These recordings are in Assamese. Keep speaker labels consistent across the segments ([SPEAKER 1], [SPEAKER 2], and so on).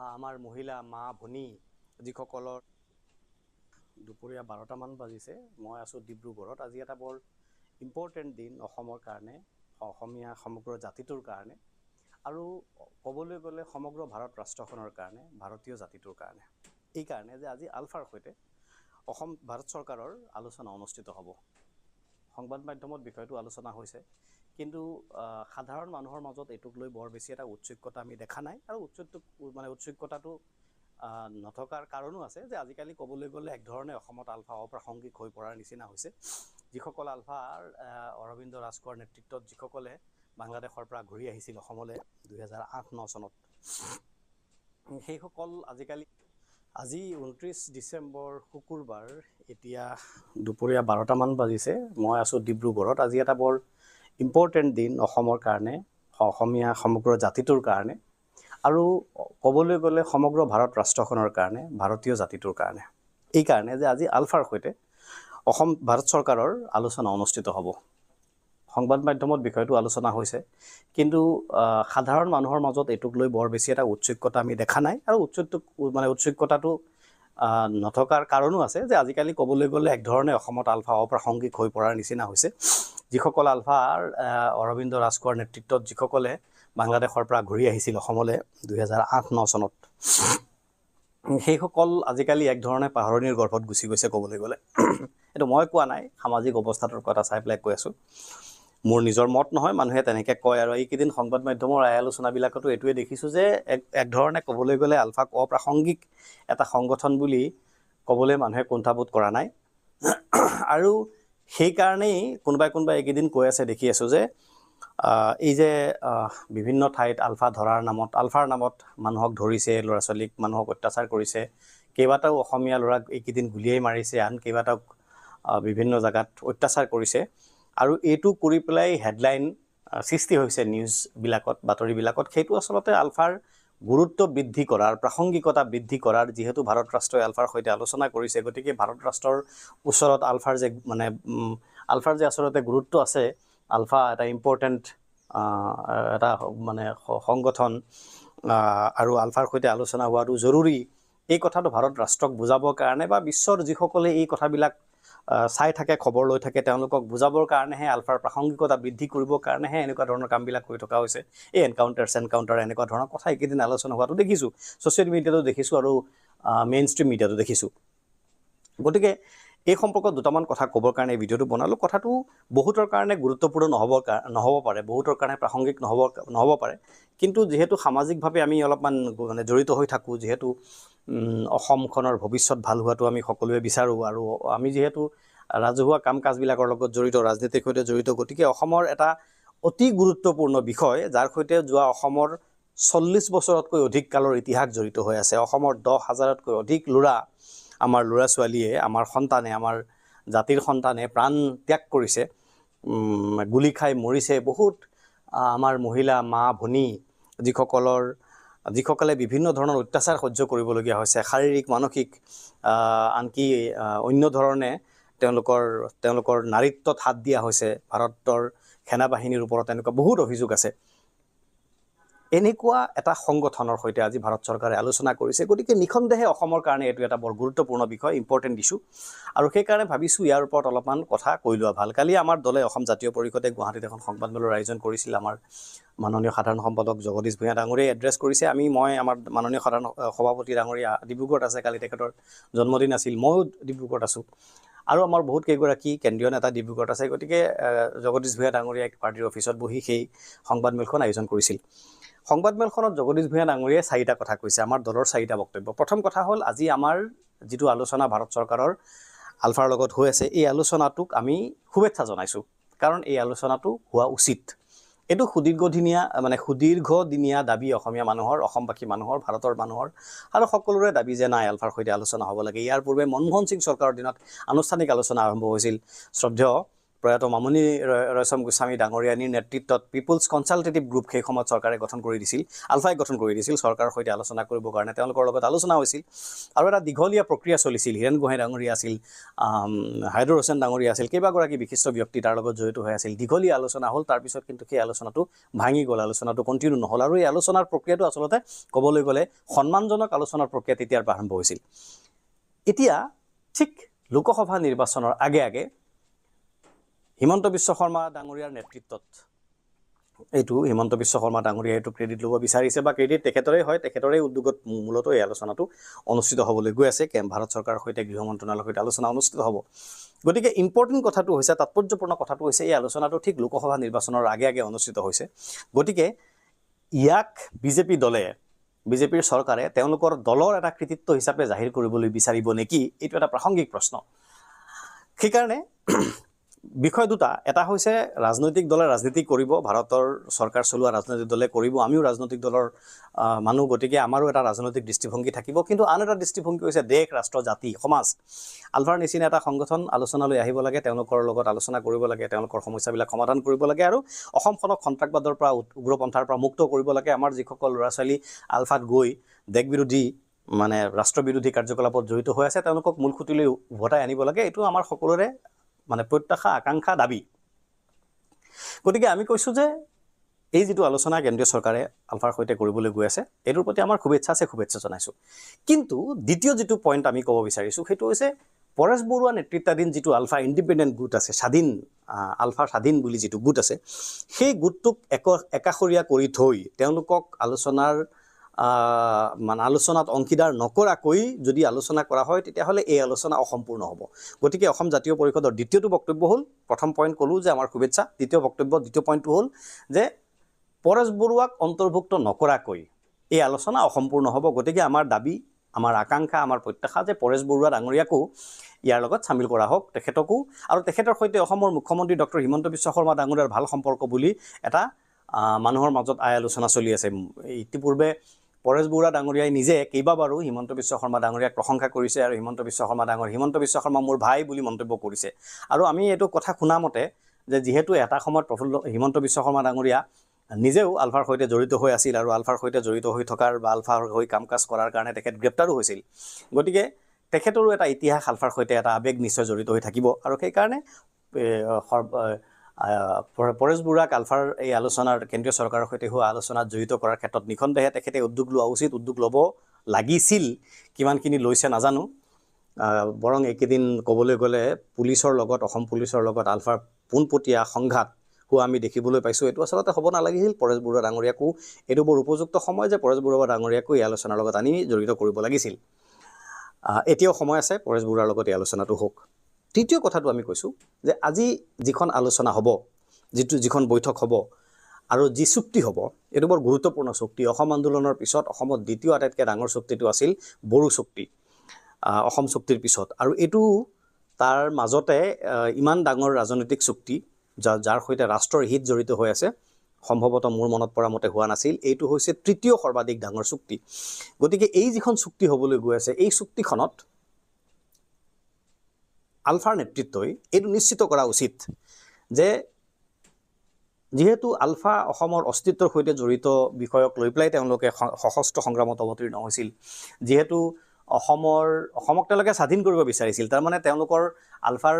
[SPEAKER 1] আমাৰ মহিলা মা ভনী যিসকলৰ দুপৰীয়া বাৰটামান বাজিছে মই আছোঁ ডিব্ৰুগড়ত। আজি এটা বৰ ইম্পৰ্টেণ্ট দিন অসমৰ কাৰণে অসমীয়া সমগ্ৰ জাতিটোৰ কাৰণে আৰু ক'বলৈ গ'লে সমগ্ৰ ভাৰত ৰাষ্ট্ৰখনৰ কাৰণে ভাৰতীয় জাতিটোৰ কাৰণে। এই কাৰণে যে আজি আলফাৰ সৈতে অসম ভাৰত চৰকাৰৰ আলোচনা অনুষ্ঠিত হ'ব। সংবাদ মাধ্যমত বিষয়টো আলোচনা হৈছে। কিন্তু সাধাৰণ মানুহৰ মাজত এইটোক লৈ বৰ বেছি এটা উৎসুকতা আমি দেখা নাই আৰু উৎসুক মানে উৎসুকতাটো আহ, নথকাৰ কাৰণো আছে যে আজিকালি ক'বলৈ গ'লে এক ধৰণে অসমত আলফা অপ্ৰাসংগিক হৈ পৰাৰ নিচিনা হৈছে। যিসকল আলফাৰ অৰবিন্দ ৰাজখোৱাৰ নেতৃত্বত যিসকলে বাংলাদেশৰ পৰা ঘূৰি আহিছিল অসমলৈ দুহেজাৰ আঠ ন চনত সেইসকল আজিকালি আজি ঊনত্ৰিছ ডিচেম্বৰ শুকুৰবাৰ এতিয়া দুপৰীয়া বাৰটামান বাজিছে। মই আছোঁ ডিব্ৰুগড়ত। আজি এটা বৰ ইম্পৰ্টেণ্ট দিন অসমৰ কাৰণে অসমীয়া সমগ্ৰ জাতিটোৰ কাৰণে আৰু ক'বলৈ গ'লে সমগ্ৰ ভাৰত ৰাষ্ট্ৰখনৰ কাৰণে ভাৰতীয় জাতিটোৰ কাৰণে। এই কাৰণে যে আজি আলফাৰ সৈতে অসম ভাৰত চৰকাৰৰ আলোচনা অনুষ্ঠিত হ'ব। সংবাদ মাধ্যমত বিষয়টো আলোচনা হৈছে কিন্তু সাধাৰণ মানুহৰ মাজত এইটোক লৈ বৰ বেছি এটা উৎসুকতা আমি দেখা নাই আৰু উৎসুক মানে উৎসুকতাটো নথকাৰ কাৰণো আছে যে আজিকালি ক'বলৈ গ'লে এক ধৰণে অসমত আলফা অপ্ৰাসংগিক হৈ পৰাৰ নিচিনা হৈছে। যিসকল আলফাৰ অৰবিন্দ ৰাজখোৱাৰ নেতৃত্বত যিসকলে বাংলাদেশৰ পৰা ঘূৰি আহিছিল অসমলৈ দুহেজাৰ আঠ ন চনত। সেইসকল আজিকালি এক ধৰণে পাহৰণিৰ গৰ্ভত গুচি গৈছে ক'বলৈ গ'লে। এইটো মই কোৱা নাই সামাজিক অৱস্থাটোৰ কথা চাই পেলাই কৈ আছোঁ। মোৰ নিজৰ মত নহয় মানুহে তেনেকৈ কয় আৰু এইকেইদিন সংবাদ মাধ্যমৰ আই আলোচনাবিলাকতো এইটোৱে দেখিছোঁ যে এক এক ধৰণে ক'বলৈ গ'লে আলফাক অপ্ৰাসংগিক এটা সংগঠন বুলি ক'বলৈ মানুহে কুণ্ঠাবোধ কৰা নাই। আৰু সেইকাৰণেই কোনোবাই কোনোবাই এইকেইদিন কৈ আছে দেখি আছোঁ যে এই যে বিভিন্ন ঠাইত আলফা ধৰাৰ নামত আলফাৰ নামত মানুহক ধৰিছে ল'ৰা ছোৱালীক মানুহক অত্যাচাৰ কৰিছে। কেইবাটাও অসমীয়া ল'ৰাক এইকেইদিন গুলিয়াই মাৰিছে আন কেইবাটাও বিভিন্ন জেগাত অত্যাচাৰ কৰিছে। আৰু এইটো কৰি পেলাই হেডলাইন সৃষ্টি হৈছে নিউজবিলাকত বাতৰিবিলাকত। সেইটো আচলতে আলফাৰ গুৰুত্ব বৃদ্ধি কৰাৰ, প্ৰাসংগিকতা বৃদ্ধি কৰাৰ যিহেতু ভাৰত ৰাষ্ট্ৰই আলফাৰ সৈতে আলোচনা কৰিছে, গতিকে ভাৰত ৰাষ্ট্ৰৰ ওচৰত আলফাৰ যে মানে আলফাৰ যে আচলতে গুৰুত্ব আছে, আলফা এটা ইম্পৰ্টেণ্ট এটা মানে সংগঠন আৰু আলফাৰ সৈতে আলোচনা হোৱাটো জৰুৰী। এই কথাটো ভাৰত ৰাষ্ট্ৰক বুজাবৰ কাৰণে বা বিশ্বৰ যিসকলে এই কথাবিলাক চাই থাকে খবৰ লৈ থাকে তেওঁলোকক বুজাবৰ কাৰণেহে আলফাৰ প্ৰাসংগিকতা বৃদ্ধি কৰিবৰ কাৰণেহে এনেকুৱা ধৰণৰ কামবিলাক কৰি থকা হৈছে। এই এনকাউণ্টাৰ চেনকাউণ্টাৰ এনেকুৱা ধৰণৰ কথা এইকেইদিন আলোচনা হোৱাটো দেখিছোঁ। ছ'চিয়েল মিডিয়াতো দেখিছোঁ আৰু মেইন ষ্ট্ৰীম মিডিয়াতো দেখিছোঁ। গতিকে এই সম্পৰ্কত দুটামান কথা ক'বৰ কাৰণে এই ভিডিঅ'টো বনালোঁ। কথাটো বহুতৰ কাৰণে গুৰুত্বপূৰ্ণ নহ'ব নহ'ব পাৰে বহুতৰ কাৰণে প্ৰাসংগিক নহ'ব নহ'ব পাৰে। কিন্তু যিহেতু সামাজিকভাৱে আমি অলপমান মানে জড়িত হৈ থাকোঁ যিহেতু অসমখনৰ ভৱিষ্যত ভাল হোৱাটো আমি সকলোৱে বিচাৰোঁ আৰু আমি যিহেতু ৰাজহুৱা কাম কাজবিলাকৰ লগত জড়িত ৰাজনীতিৰ সৈতে জড়িত গতিকে অসমৰ এটা অতি গুৰুত্বপূৰ্ণ বিষয় যাৰ সৈতে যোৱা অসমৰ চল্লিছ বছৰতকৈ অধিক কালৰ ইতিহাস জড়িত হৈ আছে। অসমৰ দহ হাজাৰতকৈ অধিক ল'ৰা আমাৰ ল'ৰা ছোৱালীয়ে আমাৰ সন্তানে আমাৰ জাতিৰ সন্তানে প্ৰাণ ত্যাগ কৰিছে গুলি খাই মৰিছে বহুত আমাৰ মহিলা মা ভনী যিসকলৰ যিসকলে বিভিন্ন ধৰণৰ অত্যাচাৰ সহ্য কৰিবলগীয়া হৈছে শাৰীৰিক মানসিক আনকি অন্য ধৰণে তেওঁলোকৰ তেওঁলোকৰ নাৰীত্বত হাত দিয়া হৈছে ভাৰতৰ সেনাবাহিনীৰ ওপৰত এনেকুৱা বহুত অভিযোগ আছে। এনেকুৱা এটা সংগঠনৰ সৈতে আজি ভাৰত চৰকাৰে আলোচনা কৰিছে। গতিকে নিঃসন্দেহে অসমৰ কাৰণে এইটো এটা বৰ গুৰুত্বপূৰ্ণ বিষয় ইম্পৰ্টেণ্ট ইছ্যু আৰু সেইকাৰণে ভাবিছোঁ ইয়াৰ ওপৰত অলপমান কথা কৈ লোৱা ভাল। কালি আমাৰ দলে অসম জাতীয় পৰিষদে গুৱাহাটীত এখন সংবাদমেলৰ আয়োজন কৰিছিল। আমাৰ মাননীয় সাধাৰণ সম্পাদক জগদীশ ভূঞা ডাঙৰীয়াই এড্ৰেছ কৰিছে। আমি মই আমাৰ মাননীয় সাধাৰণ সভাপতি ডাঙৰীয়া ডিব্ৰুগড়ত আছে। কালি তেখেতৰ জন্মদিন আছিল। ময়ো ডিব্ৰুগড়ত আছোঁ। আৰু আমাৰ বহুত কেইগৰাকী কেন্দ্ৰীয় নেতা ডিব্ৰুগড়ত আছে। গতিকে জগদীশ ভূঞা ডাঙৰীয়াই পাৰ্টীৰ অফিচত বহি সেই সংবাদমেলখন আয়োজন কৰিছিল। সংবাদমেলখনত জগদীশ ভূঞা ডাঙৰীয়াই চাৰিটা কথা কৈছে আমাৰ দলৰ চাৰিটা বক্তব্য। প্ৰথম কথা হ'ল আজি আমাৰ যিটো আলোচনা ভাৰত চৰকাৰৰ আলফাৰ লগত হৈ আছে এই আলোচনাটোক আমি শুভেচ্ছা জনাইছোঁ। কাৰণ এই আলোচনাটো হোৱা উচিত। এইটো সুদীৰ্ঘদিনীয়া মানে সুদীৰ্ঘদিনীয়া দাবী অসমীয়া মানুহৰ অসমবাসী মানুহৰ ভাৰতৰ মানুহৰ আৰু সকলোৰে দাবী যে নাই আলফাৰ সৈতে আলোচনা হ'ব লাগে। ইয়াৰ পূৰ্বে মনমোহন সিং চৰকাৰৰ দিনত আনুষ্ঠানিক আলোচনা আৰম্ভ হৈছিল। শ্ৰদ্ধেয় প্ৰয়াত ৰয়- ৰয়চম গোস্বামী ডাঙৰীয়ানীৰ নেতৃত্বত পিপুলছ কনচালটেটিভ গ্ৰুপ সেই সময়ত চৰকাৰে গঠন কৰি দিছিল আলফাই গঠন কৰি দিছিল চৰকাৰৰ সৈতে আলোচনা কৰিবৰ কাৰণে তেওঁলোকৰ লগত আলোচনা হৈছিল। আৰু এটা দীঘলীয়া প্ৰক্ৰিয়া চলিছিল হীৰেণ গোহাঁই ডাঙৰীয়া আছিল আম, হাইদুৰ হোসেন ডাঙৰীয়া আছিল কেইবাগৰাকী বিশিষ্ট ব্যক্তি তাৰ লগত জড়িত হৈ আছিল। দীঘলীয়া আলোচনা হ'ল তাৰপিছত কিন্তু সেই আলোচনাটো ভাঙি গ'ল আলোচনাটো কণ্টিনিউ নহ'ল। আৰু এই আলোচনাৰ প্ৰক্ৰিয়াটো আচলতে ক'বলৈ গ'লে সন্মানজনক আলোচনাৰ প্ৰক্ৰিয়া তেতিয়াৰ পৰা আৰম্ভ হৈছিল। এতিয়া ঠিক লোকসভা নিৰ্বাচনৰ আগে আগে হিমন্ত বিশ্ব শৰ্মা ডাঙৰীয়াৰ নেতৃত্বত। এইটো হিমন্ত বিশ্ব শৰ্মা ডাঙৰীয়াই এইটো ক্ৰেডিট ল'ব বিচাৰিছে বা ক্ৰেডিট তেখেতৰে হয় তেখেতৰে উদ্যোগত মূলতঃ এই আলোচনাটো অনুষ্ঠিত হ'বলৈ গৈ আছে। কেম ভাৰত চৰকাৰৰ সৈতে গৃহ মন্ত্ৰণালয়ৰ সৈতে আলোচনা অনুষ্ঠিত হ'ব। গতিকে ইম্পৰ্টেণ্ট কথাটো হৈছে তাৎপৰ্যপূৰ্ণ কথাটো হৈছে এই আলোচনাটো ঠিক লোকসভা নিৰ্বাচনৰ আগে আগে অনুষ্ঠিত হৈছে। গতিকে ইয়াক বিজেপি দলে বিজেপিৰ চৰকাৰে তেওঁলোকৰ দলৰ এটা কৃতিত্ব হিচাপে জাহিৰ কৰিবলৈ বিচাৰিব নেকি? এইটো এটা প্ৰাসংগিক প্ৰশ্ন। সেইকাৰণে বিষয় দুটা। এটা হৈছে ৰাজনৈতিক দলে ৰাজনীতি কৰিব ভাৰতৰ চৰকাৰ চলোৱা ৰাজনৈতিক দলে কৰিব আমিও ৰাজনৈতিক দলৰ মানুহ গতিকে আমাৰো এটা ৰাজনৈতিক দৃষ্টিভংগী থাকিব। কিন্তু আন এটা দৃষ্টিভংগী হৈছে দেশ ৰাষ্ট্ৰ জাতি সমাজ। আলফাৰ নিচিনা এটা সংগঠন আলোচনালৈ আহিব লাগে তেওঁলোকৰ লগত আলোচনা কৰিব লাগে তেওঁলোকৰ সমস্যাবিলাক সমাধান কৰিব লাগে আৰু অসমখনক সন্ত্ৰাসবাদৰ পৰা উগ্ৰপন্থাৰ পৰা মুক্ত কৰিব লাগে। আমাৰ যিসকল ল'ৰা ছোৱালী আলফাত গৈ দেশ বিৰোধী মানে ৰাষ্ট্ৰবিৰোধী কাৰ্যকলাপত জড়িত হৈ আছে তেওঁলোকক মূল খুঁটিলৈ উভতাই আনিব লাগে। এইটো আমাৰ সকলোৰে মানে প্ৰত্যাশা আকাংক্ষা দাবী। গতিকে আমি কৈছোঁ যে এই যিটো আলোচনা কেন্দ্ৰীয় চৰকাৰে আলফাৰ সৈতে কৰিবলৈ গৈ আছে এইটোৰ প্ৰতি আমাৰ শুভেচ্ছা আছে শুভেচ্ছা জনাইছোঁ। কিন্তু দ্বিতীয় যিটো পইণ্ট আমি ক'ব বিচাৰিছোঁ সেইটো হৈছে পৰেশ বৰুৱা নেতৃত্বাধীন যিটো আলফা ইণ্ডিপেণ্ডেণ্ট গোট আছে স্বাধীন আহ, আলফা স্বাধীন বুলি যিটো গোট আছে সেই গোটটোক এক একাষৰীয়া কৰি থৈ তেওঁলোকক আলোচনাৰ মানে আলোচনাত অংশীদাৰ নকৰাকৈ যদি আলোচনা কৰা হয় তেতিয়াহ'লে এই আলোচনা অসম্পূৰ্ণ হ'ব। গতিকে অসম জাতীয় পৰিষদৰ দ্বিতীয়টো বক্তব্য হ'ল প্ৰথম পইণ্ট ক'লোঁ যে আমাৰ শুভেচ্ছা। দ্বিতীয় বক্তব্য দ্বিতীয় পইণ্টটো হ'ল যে পৰেশ বৰুৱাক অন্তৰ্ভুক্ত নকৰাকৈ এই আলোচনা অসম্পূৰ্ণ হ'ব। গতিকে আমাৰ দাবী আমাৰ আকাংক্ষা আমাৰ প্ৰত্যাশা যে পৰেশ বৰুৱা ডাঙৰীয়াকো ইয়াৰ লগত চামিল কৰা হওক তেখেতকো। আৰু তেখেতৰ সৈতে অসমৰ মুখ্যমন্ত্ৰী ডক্টৰ হিমন্ত বিশ্ব শৰ্মা ডাঙৰীয়াৰ ভাল সম্পৰ্ক বুলি এটা মানুহৰ মাজত আই আলোচনা চলি আছে। ইতিপূৰ্বে পৰেশ বৰুৱা ডাঙৰীয়াই নিজে কেইবাবাৰো হিমন্ত বিশ্ব শৰ্মা ডাঙৰীয়াক প্ৰশংসা কৰিছে আৰু হিমন্ত বিশ্ব শৰ্মা ডাঙৰ হিমন্ত বিশ্ব শৰ্মা মোৰ ভাই বুলি মন্তব্য কৰিছে। আৰু আমি এইটো কথা শুনা মতে যে যিহেতু এটা সময়ত প্ৰফুল্ল হিমন্ত বিশ্ব শৰ্মা ডাঙৰীয়া নিজেও আলফাৰ সৈতে জড়িত হৈ আছিল আৰু আলফাৰ সৈতে জড়িত হৈ থকাৰ বা আলফাৰ হৈ কাম কাজ কৰাৰ কাৰণে তেখেত গ্ৰেপ্তাৰো হৈছিল। গতিকে তেখেতৰো এটা ইতিহাস আলফাৰ সৈতে এটা আৱেগ নিশ্চয় জড়িত হৈ থাকিব। আৰু সেইকাৰণে পৰেশ বৰুৱাক আলফাৰ এই আলোচনাৰ কেন্দ্ৰীয় চৰকাৰৰ সৈতে হোৱা আলোচনাত জড়িত কৰাৰ ক্ষেত্ৰত নিঃসন্দেহে তেখেতে উদ্যোগ লোৱা উচিত উদ্যোগ ল'ব লাগিছিল কিমানখিনি লৈছে নাজানো। বৰং এইকেইদিন ক'বলৈ গ'লে পুলিচৰ লগত অসম পুলিচৰ লগত আলফাৰ পোনপটীয়া সংঘাত হোৱা আমি দেখিবলৈ পাইছোঁ। এইটো আচলতে হ'ব নালাগিছিল। পৰেশ বৰুৱা ডাঙৰীয়াকো এইটো বৰ উপযুক্ত সময় যে পৰেশ বৰুৱা ডাঙৰীয়াকো এই আলোচনাৰ লগত আনি জড়িত কৰিব লাগিছিল। এতিয়াও সময় আছে। পৰেশ বৰুৱাৰ লগত এই আলোচনাটো হওক। তৃতীয় কথাটো আমি কৈছোঁ যে আজি যিখন আলোচনা হ'ব যিটো যিখন বৈঠক হ'ব আৰু যি চুক্তি হ'ব এইটো বৰ গুৰুত্বপূৰ্ণ চুক্তি। অসম আন্দোলনৰ পিছত অসমত দ্বিতীয় আটাইতকৈ ডাঙৰ চুক্তিটো আছিল বড়ো চুক্তি অসম চুক্তিৰ পিছত। আৰু এইটো তাৰ মাজতে ইমান ডাঙৰ ৰাজনৈতিক চুক্তি যা যাৰ সৈতে ৰাষ্ট্ৰৰ হিত জড়িত হৈ আছে সম্ভৱতঃ মোৰ মনত পৰা মতে হোৱা নাছিল এইটো হৈছে তৃতীয় সৰ্বাধিক ডাঙৰ চুক্তি। গতিকে এই যিখন চুক্তি হ'বলৈ গৈ আছে এই চুক্তিখনত আলফাৰ নেতৃত্বই এইটো নিশ্চিত কৰা উচিত যে যিহেতু আলফা অসমৰ অস্তিত্বৰ সৈতে জড়িত বিষয়ক লৈ পেলাই তেওঁলোকে সশস্ত্ৰ সংগ্ৰামত অৱতীৰ্ণ হৈছিল যিহেতু অসমৰ অসমক তেওঁলোকে স্বাধীন কৰিব বিচাৰিছিল। তাৰমানে তেওঁলোকৰ আলফাৰ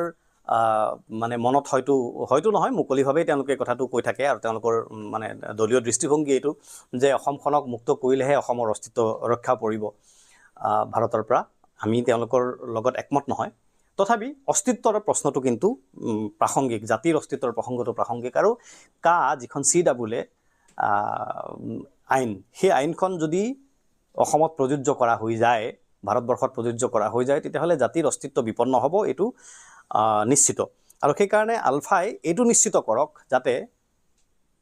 [SPEAKER 1] মানে মনত হয়তো হয়তো নহয় মুকলিভাৱেই তেওঁলোকে কথাটো কৈ থাকে আৰু তেওঁলোকৰ মানে দলীয় দৃষ্টিভংগী এইটো যে অসমখনক মুক্ত কৰিলেহে অসমৰ অস্তিত্ব ৰক্ষা পৰিব। ভাৰতৰ পৰা আমি তেওঁলোকৰ লগত একমত নহয়। তথাপি অস্তিত্বৰ প্ৰশ্নটো কিন্তু প্ৰাসংগিক, জাতিৰ অস্তিত্বৰ প্ৰসংগটো প্ৰাসংগিক আৰু কা যিখন চি ডাবুলে আইন, সেই আইনখন যদি অসমত প্ৰযোজ্য কৰা হৈ যায়, ভাৰতবৰ্ষত প্ৰযোজ্য কৰা হৈ যায়, তেতিয়াহ'লে জাতিৰ অস্তিত্ব বিপন্ন হ'ব, এইটো নিশ্চিত। আৰু সেইকাৰণে আলফাই এইটো নিশ্চিত কৰক যাতে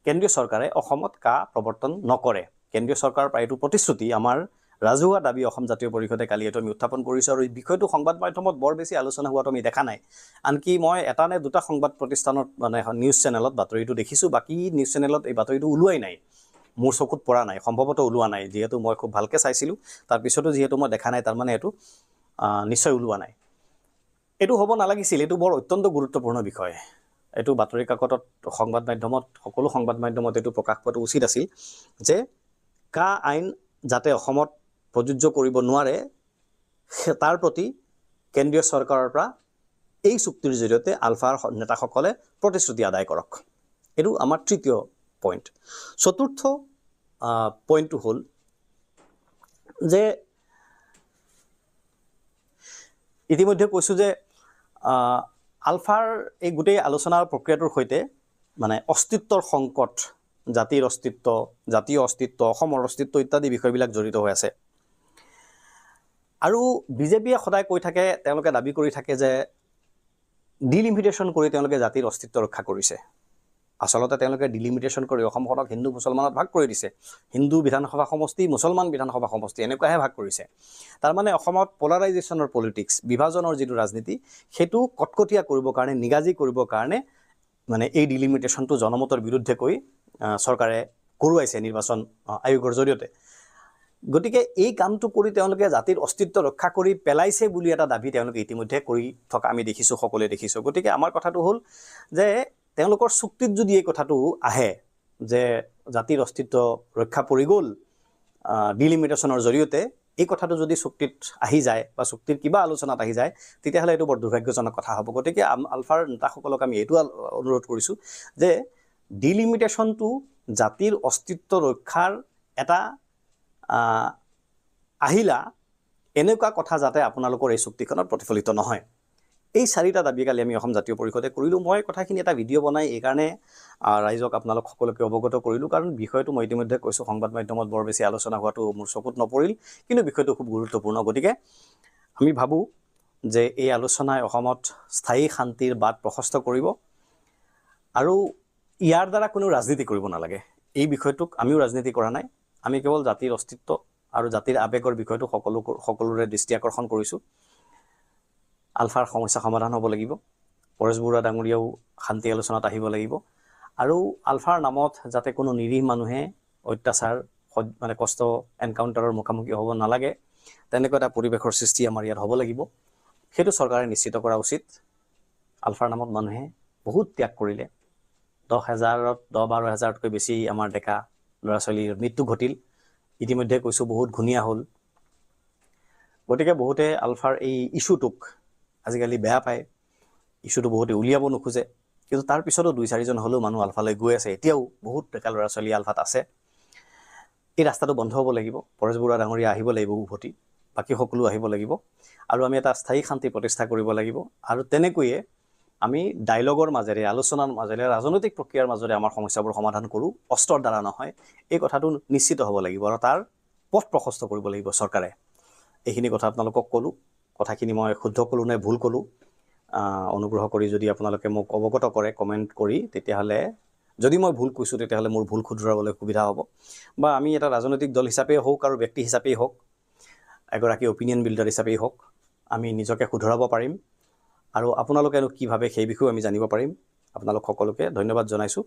[SPEAKER 1] কেন্দ্ৰীয় চৰকাৰে অসমত কা প্ৰৱৰ্তন নকৰে। কেন্দ্ৰীয় চৰকাৰৰ পৰা এইটো প্ৰতিশ্ৰুতি আমাৰ ৰাজহুৱা দাবি অসম জাতীয় পৰিষদে কালি এইটো আমি উত্থাপন কৰিছোঁ আৰু এই বিষয়টো সংবাদ মাধ্যমত বৰ বেছি আলোচনা হোৱাটো আমি দেখা নাই। আনকি মই এটা নে দুটা সংবাদ প্ৰতিষ্ঠানত মানে নিউজ চেনেলত বাতৰিটো দেখিছোঁ, বাকী নিউজ চেনেলত এই বাতৰিটো ওলোৱাই নাই। মোৰ চকুত পৰা নাই, সম্ভৱতঃ ওলোৱা নাই, যিহেতু মই খুব ভালকৈ চাইছিলোঁ। তাৰপিছতো যিহেতু মই দেখা নাই, তাৰমানে এইটো নিশ্চয় ওলোৱা নাই। এইটো হ'ব নালাগিছিল, এইটো বৰ অত্যন্ত গুৰুত্বপূৰ্ণ বিষয়। এইটো বাতৰি কাকতত সংবাদ মাধ্যমত, সকলো সংবাদ মাধ্যমত এইটো প্ৰকাশ পোৱাটো উচিত আছিল যে, কা আইন যাতে অসমত প্ৰযোজ্য কৰিব নোৱাৰে তাৰ প্ৰতি কেন্দ্ৰীয় চৰকাৰৰ পৰা এই চুক্তিৰ জৰিয়তে আলফাৰ নেতাসকলে প্ৰতিশ্ৰুতি আদায় কৰক। এইটো আমাৰ তৃতীয় পইণ্ট চতুৰ্থ পইণ্টটো হ'ল যে ইতিমধ্যে কৈছোঁ যে আলফাৰ এই গোটেই আলোচনাৰ প্ৰক্ৰিয়াটোৰ সৈতে মানে অস্তিত্বৰ সংকট, জাতিৰ অস্তিত্ব, জাতীয় অস্তিত্ব, অসমৰ অস্তিত্ব ইত্যাদি বিষয়বিলাক জড়িত হৈ আছে। আৰু বিজেপিয়ে সদায় কৈ থাকে তেওঁলোকে দাবী কৰি থাকে যে ডিলিমিটেশ্যন কৰি তেওঁলোকে জাতিৰ অস্তিত্ব ৰক্ষা কৰিছে। আচলতে তেওঁলোকে ডিলিমিটেশ্যন কৰি অসমখনক হিন্দু মুছলমানত ভাগ কৰি দিছে। হিন্দু বিধানসভা সমষ্টি মুছলমান বিধানসভা সমষ্টি এনেকুৱাহে ভাগ কৰিছে। তাৰমানে অসমত পলাৰাইজেশ্যনৰ পলিটিক্স বিভাজনৰ যিটো ৰাজনীতি সেইটো কটকটীয়া কৰিবৰ কাৰণে নিগাজী কৰিবৰ কাৰণে মানে এই ডিলিমিটেশ্যনটো জনমতৰ বিৰুদ্ধে কৈ চৰকাৰে কৰোৱাইছে নিৰ্বাচন আয়োগৰ জৰিয়তে। গতিকে এই কামটো কৰি তেওঁলোকে জাতিৰ অস্তিত্ব ৰক্ষা কৰি পেলাইছে বুলি এটা দাবি তেওঁলোকে ইতিমধ্যে কৰি থকা আমি দেখিছোঁ, সকলোৱে দেখিছোঁ। গতিকে আমাৰ কথাটো হ'ল যে তেওঁলোকৰ চুক্তিত যদি এই কথাটো আহে যে জাতিৰ অস্তিত্ব ৰক্ষা পৰি গ'ল ডিলিমিটেশ্যনৰ জৰিয়তে এই কথাটো যদি চুক্তিত আহি যায় বা চুক্তিৰ কিবা আলোচনাত আহি যায়, তেতিয়াহ'লে এইটো বৰ দুৰ্ভাগ্যজনক কথা হ'ব। গতিকে আলফাৰ নেতাসকলক আমি এইটো অনুৰোধ কৰিছোঁ যে ডিলিমিটেশ্যনটো জাতিৰ অস্তিত্ব ৰক্ষাৰ এটা আহিলা এনেকুৱা কথা যাতে আপোনালোকৰ এই চুক্তিখনত প্ৰতিফলিত নহয়। এই চাৰিটা দাবী কালি আমি অসম জাতীয় পৰিষদে কৰিলোঁ। মই কথাখিনি এটা ভিডিঅ' বনাই এইকাৰণে ৰাইজক আপোনালোক সকলোকে অৱগত কৰিলোঁ। কাৰণ বিষয়টো মই ইতিমধ্যে কৈছোঁ সংবাদ মাধ্যমত বৰ বেছি আলোচনা হোৱাটো মোৰ চকুত নপৰিল কিন্তু বিষয়টো খুব গুৰুত্বপূৰ্ণ। গতিকে আমি ভাবোঁ যে এই আলোচনাই অসমত স্থায়ী শান্তিৰ বাট প্ৰশস্ত কৰিব আৰু ইয়াৰ দ্বাৰা কোনো ৰাজনীতি কৰিব নালাগে। এই বিষয়টোক আমিও ৰাজনীতি কৰা নাই। আমি কেৱল জাতিৰ অস্তিত্ব আৰু জাতিৰ আৱেগৰ বিষয়টো সকলো সকলোৰে দৃষ্টি আকৰ্ষণ কৰিছোঁ। আলফাৰ সমস্যা সমাধান হ'ব লাগিব। পৰেশ বৰুৱা ডাঙৰীয়াও শান্তি আলোচনাত আহিব লাগিব। আৰু আলফাৰ নামত যাতে কোনো নিৰীহ মানুহে অত্যাচাৰ মানে কষ্ট এনকাউণ্টাৰৰ মুখামুখি হ'ব নালাগে তেনেকুৱা এটা পৰিৱেশৰ সৃষ্টি আমাৰ ইয়াত হ'ব লাগিব। সেইটো চৰকাৰে নিশ্চিত কৰা উচিত। আলফাৰ নামত মানুহে বহুত ত্যাগ কৰিলে। দহ হেজাৰত দহ বাৰ হেজাৰতকৈ বেছি আমাৰ ডেকা ল'ৰা ছোৱালীৰ মৃত্যু ঘটিল। ইতিমধ্যে কৈছোঁ বহুত ঘূণীয়া হ'ল। গতিকে বহুতে আলফাৰ এই ইছ্যুটোক আজিকালি বেয়া পায়। ইছ্যুটো বহুতে উলিয়াব নোখোজে। কিন্তু তাৰ পিছতো দুই চাৰিজন হ'লেও মানুহ আলফালৈ গৈ আছে। এতিয়াও বহুত ডেকা ল'ৰা ছোৱালী আলফাত আছে। এই ৰাস্তাটো বন্ধ হ'ব লাগিব। পৰেশ বৰুৱা ডাঙৰীয়া আহিব লাগিব উভতি। বাকী সকলো আহিব লাগিব। আৰু আমি এটা স্থায়ী শান্তি প্ৰতিষ্ঠা কৰিব লাগিব। আৰু তেনেকৈয়ে আমি ডাইলগৰ মাজেৰে আলোচনাৰ মাজেৰে ৰাজনৈতিক প্ৰক্ৰিয়াৰ মাজেৰে আমাৰ সমস্যাবোৰ সমাধান কৰোঁ অস্ত্ৰৰ দ্বাৰা নহয় এই কথাটো নিশ্চিত হ'ব লাগিব আৰু তাৰ পথ প্ৰশস্ত কৰিব লাগিব চৰকাৰে। এইখিনি কথা আপোনালোকক ক'লোঁ কথাখিনি মই শুদ্ধ ক'লোঁ নে ভুল ক'লোঁ অনুগ্ৰহ কৰি যদি আপোনালোকে মোক অৱগত কৰে কমেণ্ট কৰি তেতিয়াহ'লে যদি মই ভুল কৈছোঁ তেতিয়াহ'লে মোৰ ভুল শুধৰাবলৈ সুবিধা হ'ব। বা আমি এটা ৰাজনৈতিক দল হিচাপেই হওক আৰু ব্যক্তি হিচাপেই হওক এগৰাকী অপিনিয়ন বিল্ডাৰ হিচাপেই হওক আমি নিজকে শুধৰাব পাৰিম। আৰু আপোনালোকেনো কি ভাবে সেই বিষয়েও আমি জানিব পাৰিম। আপোনালোক সকলোকে ধন্যবাদ জনাইছোঁ।